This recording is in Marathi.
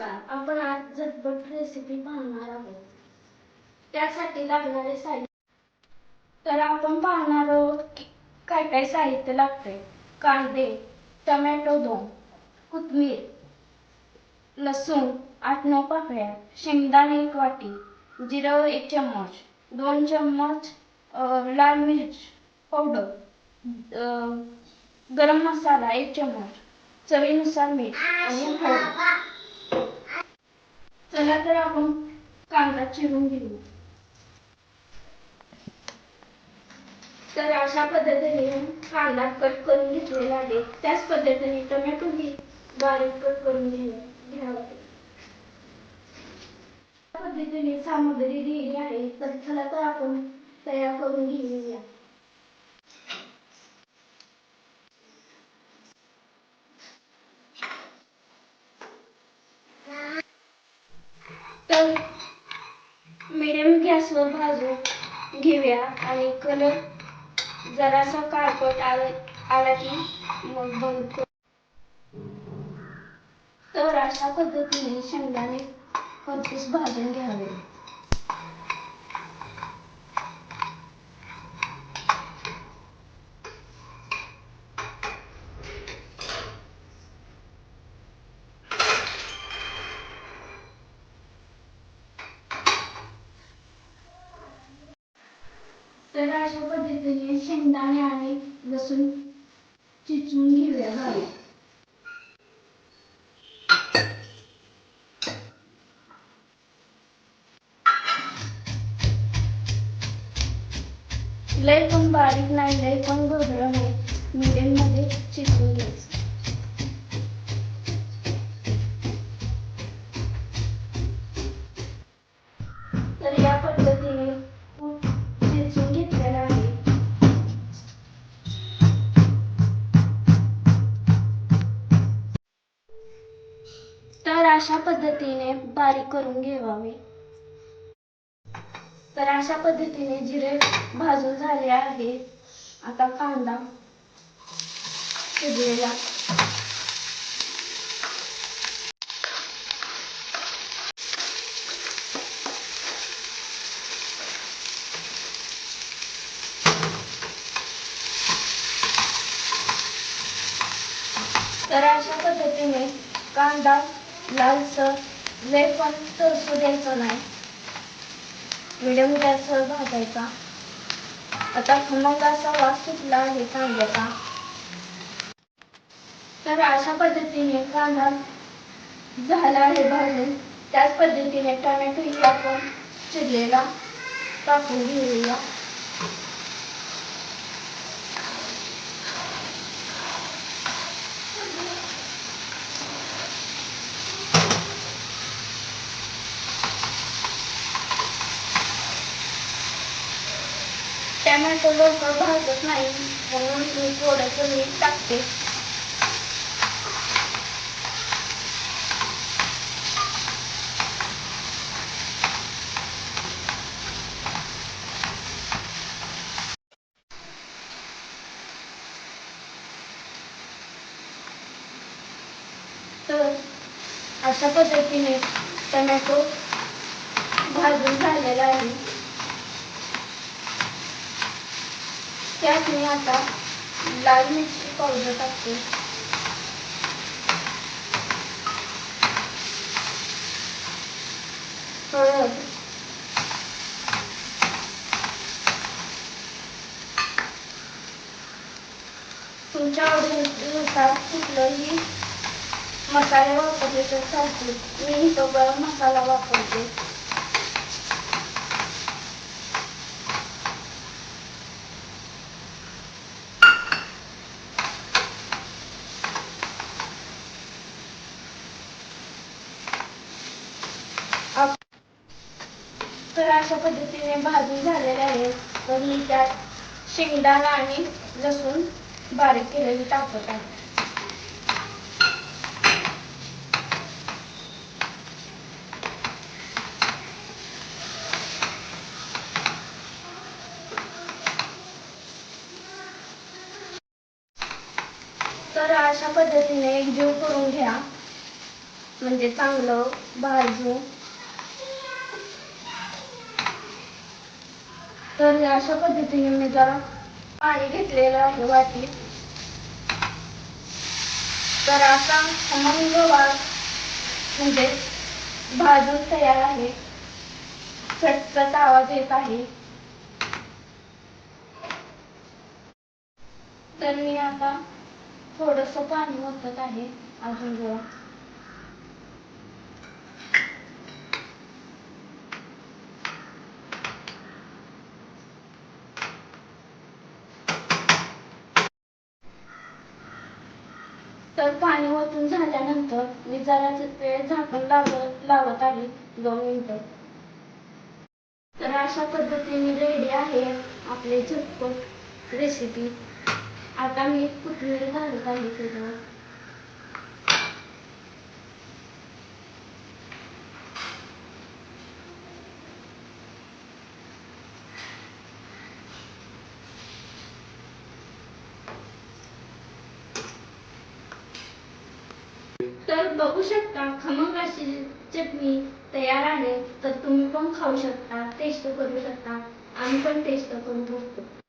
नमस्कार आपण आज झटपट रेसिपी पाहणार आहोत. त्यासाठी लागणारे साहित्य. तर आपण पाहणार आहोत काय काय साहित्य लागते कांदे टमॅटो दोन कोथमीर लसूण आठ नऊ पाकळ्या शेंगदाणे एक वाटी जिरं एक चम्मच दोन चम्मच लाल मिरच पावडर गरम मसाला एक चम्मच चवीनुसार मीठ आणि हळद. चला तर आपण कांदा चिरून घेऊ. तर अशा पद्धतीने कांदा कट करून घेतलेला आहे. त्याच पद्धतीने टोमॅटो ही बारीक कट करून घ्यावा. पद्धतीने सामग्री दिली आहे. तर चला तर आपण तयार करून घेऊया तर मिडियम गॅसवर भाजून घेऊया आणि कलर जरासा काळपट आला आला की मग बंद करू. तर अशा पद्धतीने शेंगदाणे खरपूस भाजून घ्यावे तर अशा पद्धतीने शेंगदाणे आणि लसूण चिचून घेऊया घालू लय पण बारीक नाही लय पण गोधळ नाही. मीडियममध्ये चिचून अशा पद्धतीने बारीक करून घेवावे. तर अशा पद्धतीने जिरे भाजून झाले आहे आता कांदा शिजलेला. तर अशा पद्धतीने कांदा लालसर लय पण तळसू द्यायचं नाही. मिडियम गॅसवर भाजायचा आता खमंगाचा वास सुटला आहे कांद्याचा तर अशा पद्धतीने कांदा झाला आहे भाजून. त्याच पद्धतीने टोमॅटो ही आपण चिरलेला टाकून घेऊया. टॅमॅटो लवकर भाजत नाही म्हणून मी थोडंसं मीठ टाकते. तर अशा पद्धतीने टमॅटो भाजून झालेला आहे. त्यात मी आता लाल मिरची पावडर टाकते. हळद. तुमच्या आवडीनुसार कुठलंही मसाले वापरले तर चालतील मी तो गरम मसाला वापरते. अशा पद्धतीने भाजून झालेले आहे. तर मी त्यात शेंगदाणा आणि लसूण बारीक केलेली टाकत आहे. तर अशा पद्धतीने एकजीव करून घ्या. म्हणजे चांगलं भाजू तर अशा पद्धतीने मी जरा पाणी घेतलेलं आहे वाटी. तर आता खमंग वास म्हणजे भाजून तयार आहे. चटचट आवाज येत आहे. तर मी आता थोडस पाणी ओतत आहे. अजून तर पाणी ओतून झाल्यानंतर मी जरा वेळ झाकण लावत लावत आली दोन मिनटं. तर अशा पद्धतीने रेडी आहे आपले झटपट रेसिपी आता मी कुठली घालत आहे त्याच्यावर तर बघू शकता खमंग अशी चटणी तयार आहे तर तुम्ही पण खाऊ शकता टेस्ट करू शकता. आम्ही पण टेस्ट करून बघतो.